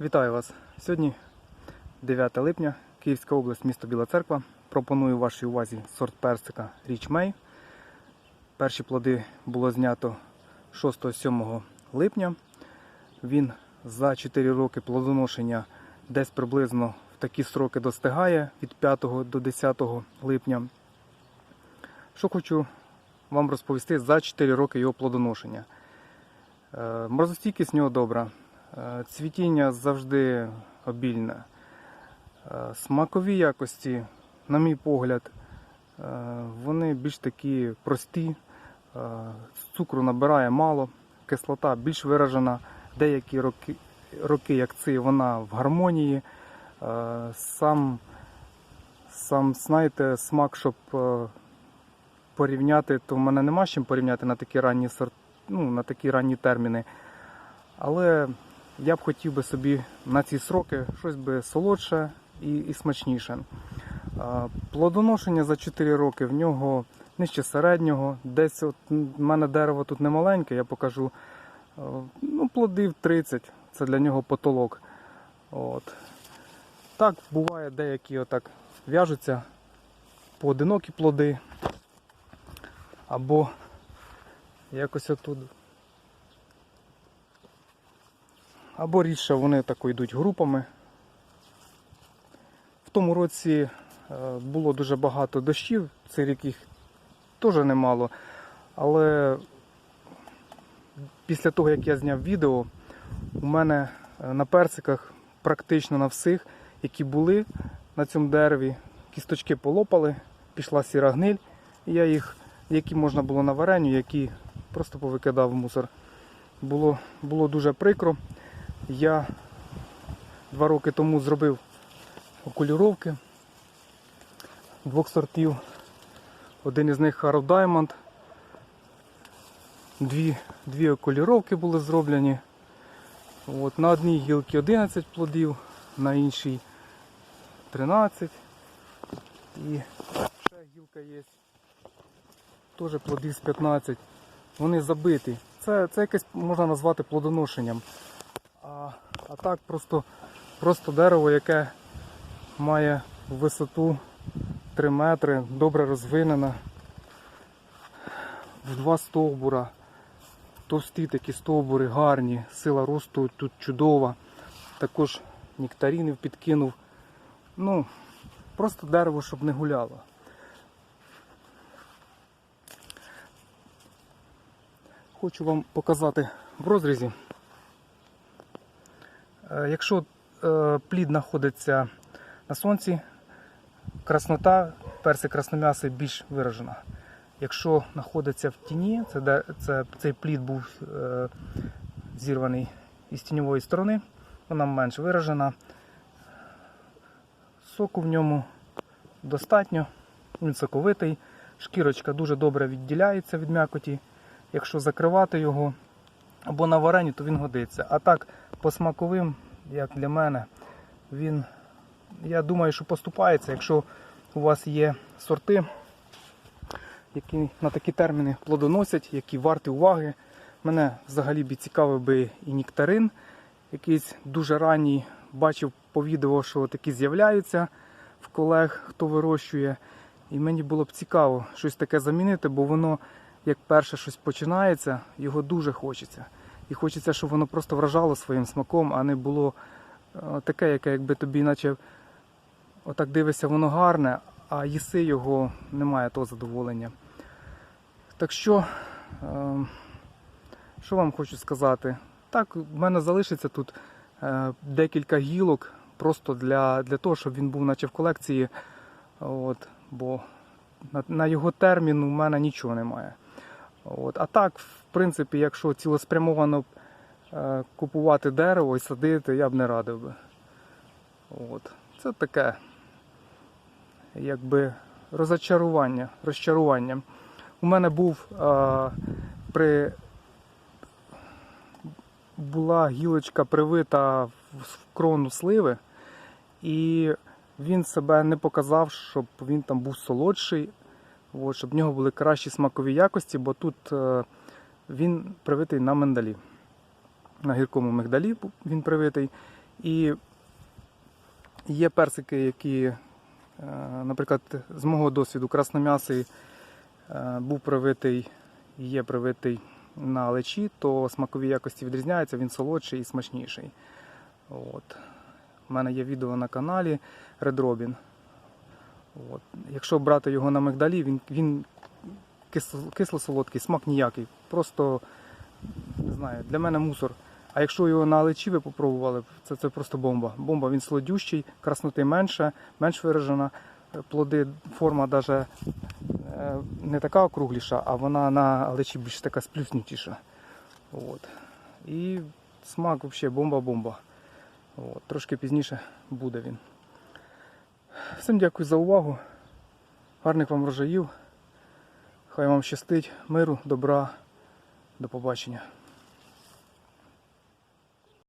Вітаю вас! Сьогодні 9 липня, Київська область, місто Біла Церква. Пропоную вашій увазі сорт персика Річ Мей. Перші плоди було знято 6-7 липня. Він за 4 роки плодоношення десь приблизно в такі сроки достигає від 5 до 10 липня. Що хочу вам розповісти за 4 роки його плодоношення. Е, Морозостійкість нього добра. Е, Цвітіння завжди обільне. Е, Смакові якості, на мій погляд, е, вони більш такі прості. Цукру набирає мало, кислота більш виражена. Деякі роки, роки як цей, вона в гармонії. Сам, сам знаєте, смак, щоб порівняти, то в мене нема з чим порівняти на такі ранні ну, на такі ранні терміни. Але я б хотів би собі на ці сроки щось би солодше і, і смачніше. Плодоношення за 4 роки в нього нижче середнього. Десь от в мене дерево тут не маленьке, я покажу. Ну, плодів 30, це для нього потолок. От. Так, буває, деякі отак в'яжуться поодинокі плоди. Або якось отут або рідше вони тако йдуть групами. В тому році е, було дуже багато дощів, цей рік їх теж немало. Але після того, як я зняв відео, у мене е, на персиках практично на всіх, які були на цьому дереві, кісточки полопали, пішла сіра гниль, і я їх, які можна було на вареню, які просто повикидав мусор. Було, було дуже прикро. Я два роки тому зробив окулюровки двох сортів. Один із них Harrow Diamond. Дві, дві окулюровки були зроблені. От, на одній гілці 11 плодів, на іншій 13. І ще гілка є. Теж плодів з 15. Вони забиті. Це, це якесь можна назвати плодоношенням. А, так просто, просто дерево, яке має висоту 3 метри, добре розвинене, в два стовбура, товсті такі стовбури гарні, сила росту тут чудова. Також нектарінів підкинув. Ну, просто дерево, щоб не гуляло. Хочу вам показати в розрізі. Е, Якщо е, плід знаходиться на сонці, краснота, персик красном'ясий більш виражена. Якщо знаходиться в тіні, це, це, цей плід був е, зірваний із тіньової сторони, вона менш виражена. Соку в ньому достатньо, він соковитий, шкірочка дуже добре відділяється від м'якоті. Якщо закривати його або на варені, то він годиться. А так, по смаковим, як для мене, він, я думаю, що поступається, якщо у вас є сорти, які на такі терміни плодоносять, які варті уваги. Мене взагалі б цікавив би і нектарин, якийсь дуже ранній. Бачив по відео, що такі з'являються в колег, хто вирощує. І мені було б цікаво щось таке замінити, бо воно, як перше щось починається, його дуже хочеться. І хочеться, щоб воно просто вражало своїм смаком, а не було е, таке, яке якби тобі, наче отак дивишся, воно гарне, а їси його немає того задоволення. Так що, е, що вам хочу сказати? Так, в мене залишиться тут е, декілька гілок, просто для, для того, щоб він був наче в колекції. От, бо на, на його термін у мене нічого немає. От. А так, в принципі, якщо цілеспрямовано е, купувати дерево і садити, я б не радив би. От. Це таке, якби розчарування, розчарування. У мене був е, при була гілочка привита в крону сливи, і він себе не показав, щоб він там був солодший, от, щоб в нього були кращі смакові якості, бо тут е, він привитий на миндалі. На гіркому мигдалі він привитий. І є персики, які, е, наприклад, з мого досвіду, красном'ясий е, був привитий, і є привитий на лечі, то смакові якості відрізняються, він солодший і смачніший. От. У мене є відео на каналі Robin. От. Якщо брати його на мигдалі, він, він кисло- кисло-солодкий, смак ніякий. Просто не знаю, для мене мусор. А якщо його на лечі ви попробували, це, це просто бомба. Бомба, він солодющий, красноти менше, менш виражена. Плоди, форма навіть не така округліша, а вона на лечі більш така сплюснутіша. От. І смак взагалі бомба-бомба. Трошки пізніше буде він. Всім дякую за увагу. Гарних вам врожаїв. Хай вам щастить, миру, добра. До побачення.